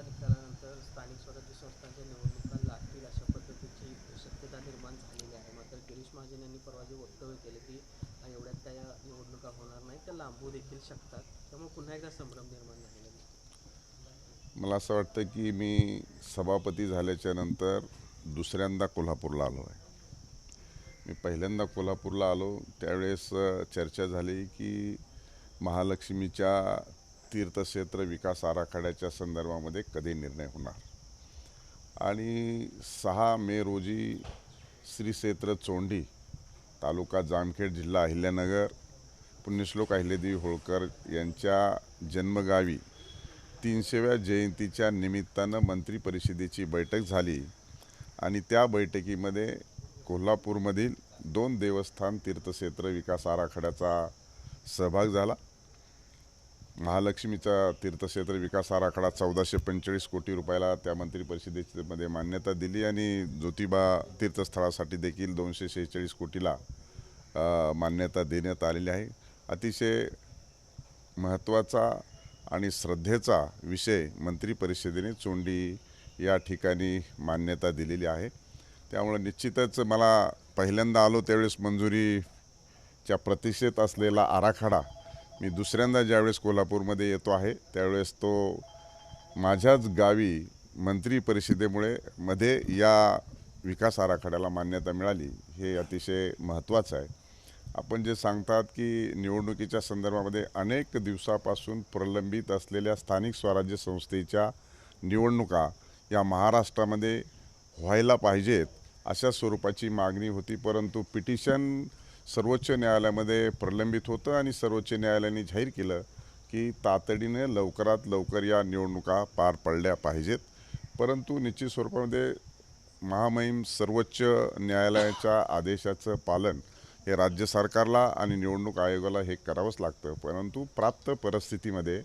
लोकसभेच्या निघाल्यानंतर स्थानिक स्वराज्य संस्थांच्या निवडणुका लागतील अशा पद्धतीची शक्यता निर्माण झालेली आहे. मात्र गिरीश महाजन यांनी परवा जे वक्तव्य केले की एवढ्यात त्या निवडणुका होणार नाही त्या लांबू देखील शकतात. त्यामुळे पुन्हा एकदा संभ्रम निर्माण झालेला आहे मला असं वाटतं की मी सभापती झाल्याच्यानंतर दुसऱ्यांदा कोल्हापूरला आलो आहे. मी पहिल्यांदा कोल्हापूरला आलो त्यावेळेस चर्चा झाली की महालक्ष्मीच्या तीर्थक्षेत्र विकास आराखड्याच्या संदर्भामध्ये कधी निर्णय होणार? आणि सहा मे रोजी श्री क्षेत्र चोंडी तालुका जामखेड जिल्हा अहिल्यानगर पुण्यश्लोक अहिल्यादेवी होळकर यांच्या जन्मगावी तीनशेव्या जयंतीच्या निमित्तानं मंत्री परिषदेची बैठक झाली आणि त्या बैठकीमध्ये कोल्हापूरमधील दोन देवस्थान तीर्थक्षेत्र विकास आराखड्याचा सहभाग झाला. महालक्ष्मीचा तीर्थक्षेत्र विकास आराखडा चौदाशे पंचेचाळीस कोटी रुपयाला त्या मंत्री परिषदेमध्ये मान्यता दिली आणि ज्योतिबा तीर्थस्थळासाठी देखील दोनशे शेहेचाळीस कोटीला मान्यता देण्यात आलेली आहे. अतिशय महत्त्वाचा आणि श्रद्धेचा विषय मंत्री परिषदेने चोंडी या ठिकाणी मान्यता दिलेली आहे. त्यामुळं निश्चितच मला पहिल्यांदा आलो त्यावेळेस मंजुरीच्या प्रतीक्षेत असलेला आराखडा मी दुसऱ्यांदा ज्यावेळेस कोल्हापूरमध्ये येतो आहे त्यावेळेस तो माझ्याच गावी मंत्री परिषदेमुळे मध्ये या विकास आराखड्याला मान्यता मिळाली हे अतिशय महत्त्वाचं आहे. आपण जे सांगतात की निवडणुकीच्या संदर्भामध्ये अनेक दिवसापासून प्रलंबित असलेल्या स्थानिक स्वराज्य संस्थेच्या निवडणुका या महाराष्ट्रामध्ये व्हायला पाहिजेत अशा स्वरूपाची मागणी होती परंतु पिटिशन सर्वोच्च न्यायालयामध्ये प्रलंबित होतं आणि सर्वोच्च न्यायालयाने जाहीर केलं की तातडीने लवकरात लवकर या निवडणुका पार पडल्या पाहिजेत. परंतु निश्चित स्वरूपामध्ये महामहिम सर्वोच्च न्यायालयाच्या आदेशाचं पालन हे राज्य सरकारला आणि निवडणूक आयोगाला हे करावंच लागतं. परंतु प्राप्त परिस्थितीमध्ये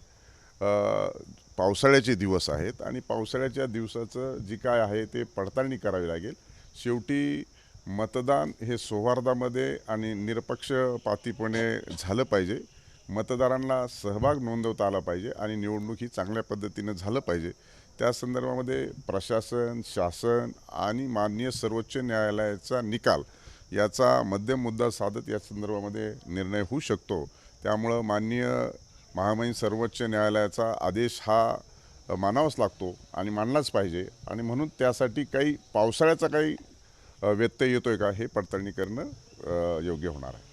पावसाळ्याचे दिवस आहेत आणि पावसाळ्याच्या दिवसाचं जी काय आहे ते पडताळणी करावी लागेल. शेवटी मतदान हे सौहार्दामध्ये आणि निरपक्षपातीपणे झालं पाहिजे. मतदारांना सहभाग नोंदवता आला पाहिजे आणि निवडणूक ही चांगल्या पद्धतीनं झालं पाहिजे. त्या संदर्भामध्ये प्रशासन शासन आणि माननीय सर्वोच्च न्यायालयाचा निकाल याचा मध्यम मुद्दा साधत या संदर्भामध्ये निर्णय होऊ शकतो. त्यामुळं माननीय महामहिम सर्वोच्च न्यायालयाचा आदेश हा मानावाच लागतो आणि मानलाच पाहिजे. आणि म्हणून त्यासाठी काही पावसाळ्याचा काही व्यत्यय येतोय का? हे पडताळणी करणं योग्य होणार आहे.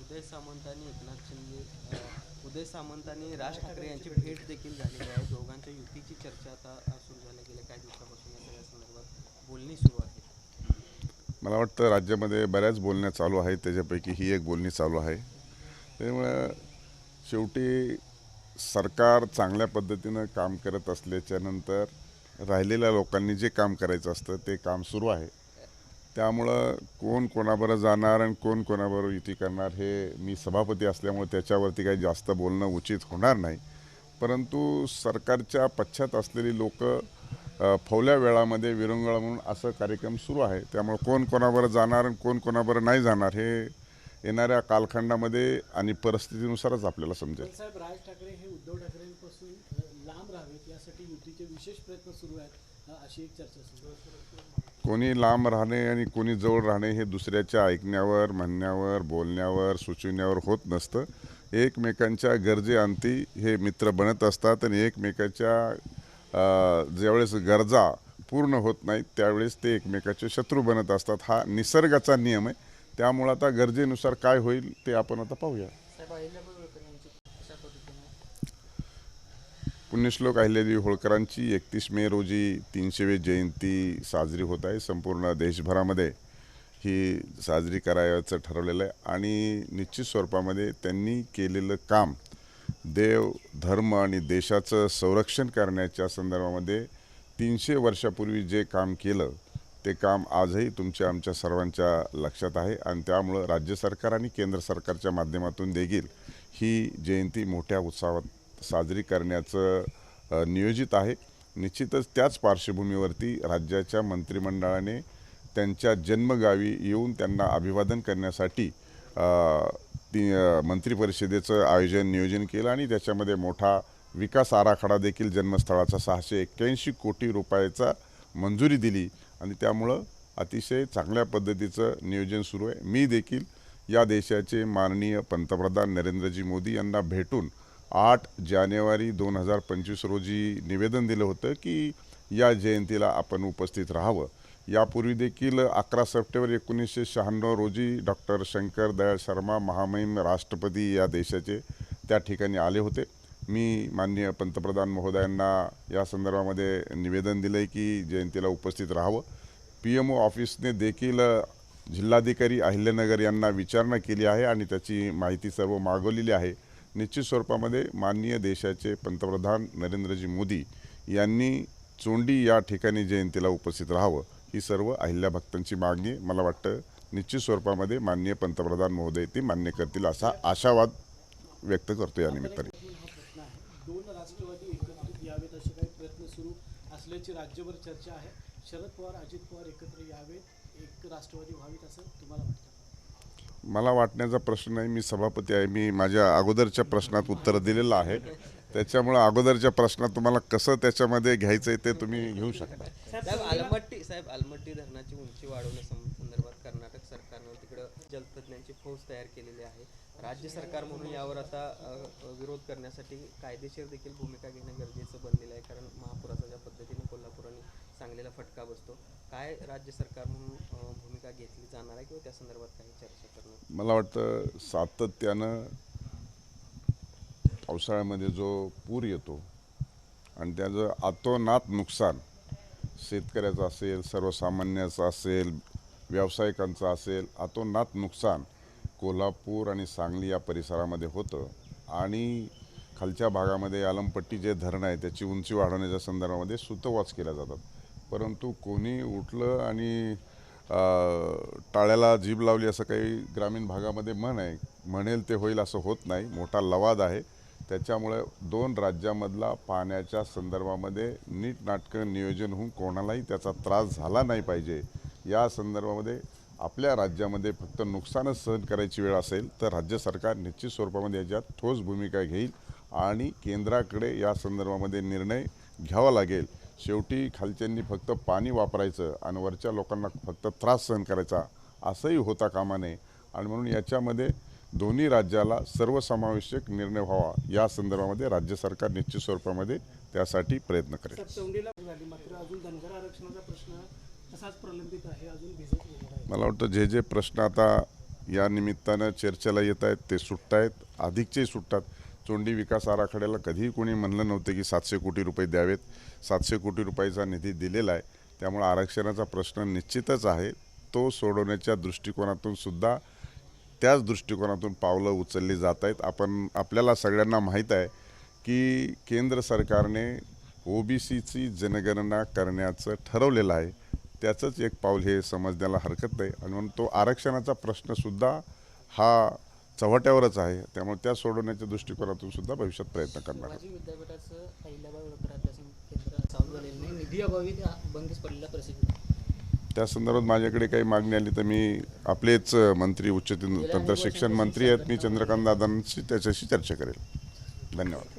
उदय सामंत आणि एकनाथ शिंदे उदय सामंत आणि राज ठाकरे यांची भेट देखील झालेली आहे. दोघांच्या युतीची चर्चा आता सुरू झाली गेल्या काही दिवसापासून या सगळ्या संदर्भात बोलणी सुरू आहे. मला वाटतं राज्यामध्ये बऱ्याच बोलण्या चालू आहेत. त्याच्यापैकी ही एक बोलणी चालू आहे. त्यामुळं शेवटी सरकार चांगल्या पद्धतीनं काम करत असल्याच्या नंतर राहिलेल्या लोकांनी जे काम करायचं असतं ते काम सुरू आहे. त्यामुळं कोण कोणाबरोबर जाणार आणि कोण कोणाबरोबर युती करणार हे मी सभापती असल्यामुळे त्याच्यावरती काही जास्त बोलणं उचित होणार नाही. परंतु सरकारच्या पश्चात असलेली लोक फवल्या वेळामध्ये विरंगळ म्हणून असं कार्यक्रम सुरू आहे. त्यामुळे कोण कोणाबरोबर जाणार आणि कोण कोणाबरोबर नाही जाणार हे येणाऱ्या कालखंडामध्ये आणि परिस्थितीनुसारच आपल्याला समजेल. साहेब राज ठाकरे हे उद्धव ठाकरेंपासून लांब राहावेत. यासाठी युतीचे विशेष प्रयत्न सुरू आहेत अशी एक चर्चा सुरू कोणी लांब राहणे आणि कोणी जवळ राहणे हे दुसऱ्याच्या ऐकण्यावर म्हणण्यावर बोलण्यावर सुचविण्यावर होत नसतं. एकमेकांच्या गरजेअंती हे मित्र बनत असतात आणि एकमेकाच्या ज्यावेळेस गरजा पूर्ण होत नाहीत त्यावेळेस ते एकमेकाचे शत्रू बनत असतात. हा निसर्गाचा नियम आहे. त्यामुळं आता गरजेनुसार काय होईल ते आपण आता पाहूया साहेब अहिल्याबाई होळकर यांची कशा पद्धतीने पुण्यश्लोक अहिल्यादेवी होळकरांची एकतीस मे रोजी तीनशेवी जयंती साजरी होत आहे. संपूर्ण देशभरामध्ये ही साजरी करायचं ठरवलेलं आहे आणि निश्चित स्वरूपामध्ये त्यांनी केलेलं काम देव धर्म आणि देशाचं संरक्षण करण्याच्या संदर्भामध्ये तीनशे वर्षापूर्वी जे काम केलं ते काम आजही तुमच्या आमच्या सर्वांच्या लक्षात आहे आणि त्यामुळं राज्य सरकार आणि केंद्र सरकारच्या माध्यमातून देखील ही जयंती मोठ्या उत्साहात साजरी करण्याचं नियोजित आहे. निश्चितच त्याच पार्श्वभूमीवरती राज्याच्या मंत्रिमंडळाने त्यांच्या जन्मगावी येऊन त्यांना अभिवादन करण्यासाठी ती मंत्रिपरिषदेचं आयोजन नियोजन केलं आणि त्याच्यामध्ये मोठा विकास आराखडा देखील जन्मस्थळाचा सहाशे एक्क्याऐंशी कोटी रुपयाचा मंजुरी दिली आणि त्यामुळं अतिशय चांगल्या पद्धतीचं नियोजन सुरू आहे. मी देखील या देशाचे माननीय पंतप्रधान नरेंद्रजी मोदी यांना भेटून आठ जानेवारी दोन हजार पंचवीस रोजी निवेदन दिलं होतं की या जयंतीला आपण उपस्थित राहावं. यापूर्वी देखील अकरा सप्टेंबर एकोणीसशे शहाण्णव रोजी डॉक्टर शंकर दयाळ शर्मा महामहिम राष्ट्रपती या देशाचे त्या ठिकाणी आले होते. मी माननीय पंतप्रधान महोदयांना या संदर्भामध्ये निवेदन दिलं आहे की जयंतीला उपस्थित राहावं. पी एम ओ ऑफिसने देखील जिल्हाधिकारी अहिल्यानगर यांना विचारणा केली आहे आणि त्याची माहिती सर्व मागवलेली आहे. निश्चित स्वरूपामध्ये माननीय देशाचे पंतप्रधान नरेंद्रजी मोदी यांनी चोंडी या ठिकाणी जयंतीला उपस्थित राहावं ही सर्व अहिल्या भक्तांची मागणी मला वाटतं निश्चित स्वरूपामध्ये माननीय पंतप्रधान महोदय ते मान्य करतील असा आशावाद व्यक्त करतो या निमित्ताने. असल्याची राज्यभर चर्चा आहे. शरद पवार अजित पवार एकत्र यावेत. एक राष्ट्रवादी व्हावीत असं तुम्हाला वाटतं? मला वाटण्याचा प्रश्न नाही मी सभापती आहे मी माझ्या अगोदरच्या प्रश्नात उत्तर दिलेलं आहे. त्याच्यामुळं अगोदरच्या प्रश्नात तुम्हाला कसं त्याच्यामध्ये घ्यायचं आहे ते तुम्ही घेऊ शकता. साहेब आलमट्टी साहेब आलमट्टी धरणाची उंची वाढवण्या सं- संदर्भात कर्नाटक सरकारनं तिकडं जलतज्ञांची फौज तयार केलेली आहे. राज्य सरकार म्हणून यावर आता विरोध करण्यासाठी कायदेशीर देखील भूमिका घेणं गरजेचं बनलेलं आहे. कारण महापुराचा ज्या पद्धतीने कोल्हापूर चांगलेला फटका बसतो. काय राज्य सरकार म्हणून भूमिका घेतली जाणार आहे किंवा त्या संदर्भात काही चर्चा करणं मला वाटतं सातत्यानं पावसाळ्यामध्ये जो पूर येतो आणि त्याचं आतोनात नुकसान शेतकऱ्याचं असेल सर्वसामान्याचं असेल व्यावसायिकांचं असेल अतोनात नुकसान कोल्हापूर आणि सांगली या परिसरामध्ये होतं. आणि खालच्या भागामध्ये आलमपट्टी जे धरण आहे त्याची उंची वाढवण्याच्या संदर्भामध्ये सुतोवाच केल्या जातात. परंतु कोणी उठलं आणि टाळ्याला जीभ लावली असं काही ग्रामीण भागामध्ये म्हण आहे. म्हणेल ते होईल असं होत नाही. मोठा लवाद आहे. त्याच्यामुळे दोन राज्यामधला पाण्याच्या संदर्भामध्ये नीट नाटकं नियोजन होऊन कोणालाही त्याचा त्रास झाला नाही पाहिजे. या संदर्भामध्ये आपल्या राज्यामध्ये फक्त नुकसानच सहन करायची वेळ असेल तर राज्य सरकार निश्चित स्वरूपामध्ये याच्यात ठोस भूमिका घेईल आणि केंद्राकडे या संदर्भामध्ये निर्णय घ्यावा लागेल. शेवटी खालच्यांनी फक्त पाणी वापरायचं आणि वरच्या लोकांना फक्त त्रास सहन करायचा असंही होता कामा नये. आणि म्हणून याच्यामध्ये दोन्ही राज्याला सर्वसमावेशक निर्णय व्हावा या संदर्भामध्ये राज्य सरकार निश्चित स्वरूपामध्ये त्यासाठी प्रयत्न करेल. मला वाटतं जे जे प्रश्न आता या निमित्तानं चर्चेला येत आहेत ते सुटत आहेत अधिकचे सुटतात. चोंडी विकास आराखड्याला कधीही कोणी म्हणलं नव्हतं की सातशे कोटी रुपये द्यावेत. सातशे कोटी रुपयाचा निधी दिलेला आहे. त्यामुळे आरक्षणाचा प्रश्न निश्चितच आहे. तो सोडवण्याच्या दृष्टिकोनातून सुद्धा त्याच दृष्टिकोनातून पावलं उचलली जात आहेत. आपण आपल्याला सगळ्यांना माहीत आहे की केंद्र सरकारने ओ बी सीची जनगणना करण्याचं ठरवलेलं आहे. त्याचंच एक पाऊल हे समजण्याला हरकत नाही. आणि म्हणून तो आरक्षणाचा प्रश्नसुद्धा हा चव्हाट्यावरच आहे. त्यामुळे त्या सोडवण्याच्या दृष्टिकोनातून सुद्धा भविष्यात प्रयत्न करणार त्या संदर्भात माझ्याकडे काही मागणी आली तर मी आपलेच मंत्री उच्च तंत्र शिक्षण मंत्री आहेत. मी चंद्रकांत दादांशी त्याच्याशी चर्चा करेल. धन्यवाद.